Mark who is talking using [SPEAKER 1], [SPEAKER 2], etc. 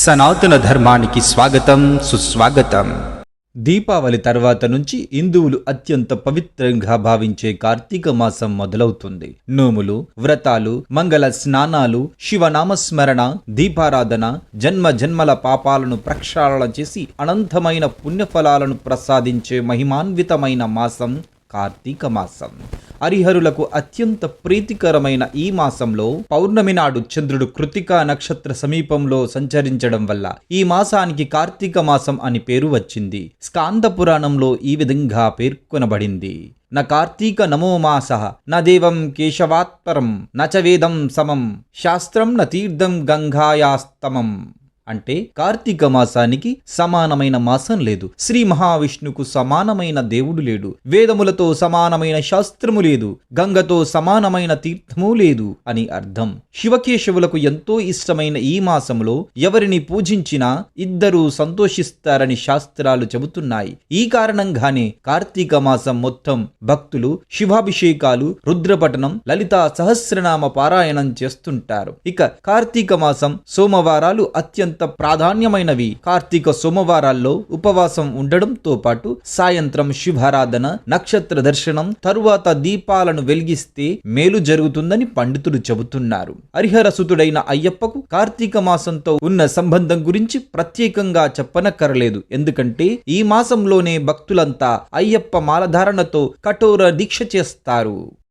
[SPEAKER 1] సనాతన ధర్మానికి స్వాగతం సుస్వాగతం. దీపావళి తర్వాత నుంచి హిందువులు అత్యంత పవిత్రంగా భావించే కార్తీక మాసం మొదలవుతుంది. నోములు వ్రతాలు మంగళ స్నానాలు శివనామస్మరణ దీపారాధన జన్మ జన్మల పాపాలను ప్రక్షాళన చేసి అనంతమైన పుణ్యఫలాలను ప్రసాదించే మహిమాన్వితమైన మాసం కార్తీక మాసం. హరిహరులకు అత్యంత ప్రీతికరమైన ఈ మాసంలో పౌర్ణమి నాడు చంద్రుడు కృతికా నక్షత్ర సమీపంలో సంచరించడం వల్ల ఈ మాసానికి కార్తీక మాసం అని పేరు వచ్చింది. స్కాంద పురాణంలో ఈ విధంగా పేర్కొనబడింది. న కార్తీక నమో మాస న దేవం కేశవాత్పరం నచ వేదం సమం శాస్త్రం న తీర్థం గంగాయాస్తమం. అంటే కార్తీక మాసానికి సమానమైన మాసం లేదు. శ్రీ మహావిష్ణుకు సమానమైన దేవుడు లేడు. వేదములతో సమానమైన శాస్త్రము లేదు. గంగతో సమానమైన తీర్థము లేదు అని అర్థం. శివకేశవులకు ఎంతో ఇష్టమైన ఈ మాసంలో ఎవరిని పూజించినా ఇద్దరూ సంతోషిస్తారని శాస్త్రాలు చెబుతున్నాయి. ఈ కారణంగానే కార్తీక మాసం మొత్తం భక్తులు శివాభిషేకాలు రుద్రపఠనం లలితా సహస్రనామ పారాయణం చేస్తుంటారు. ఇక కార్తీక మాసం సోమవారాలు అత్యంత ప్రాధాన్యమైనవి. కార్తీక సోమవారాల్లో ఉపవాసం ఉండడంతో పాటు సాయంత్రం శుభారాధన నక్షత్ర దర్శనం తరువాత దీపాలను వెలిగిస్తే మేలు జరుగుతుందని పండితులు చెబుతున్నారు. హరిహరసుతుడైన అయ్యప్పకు కార్తీక మాసంతో ఉన్న సంబంధం గురించి ప్రత్యేకంగా చెప్పనక్కరలేదు. ఎందుకంటే ఈ మాసంలోనే భక్తులంతా అయ్యప్ప మాలధారణతో కఠోర దీక్ష చేస్తారు.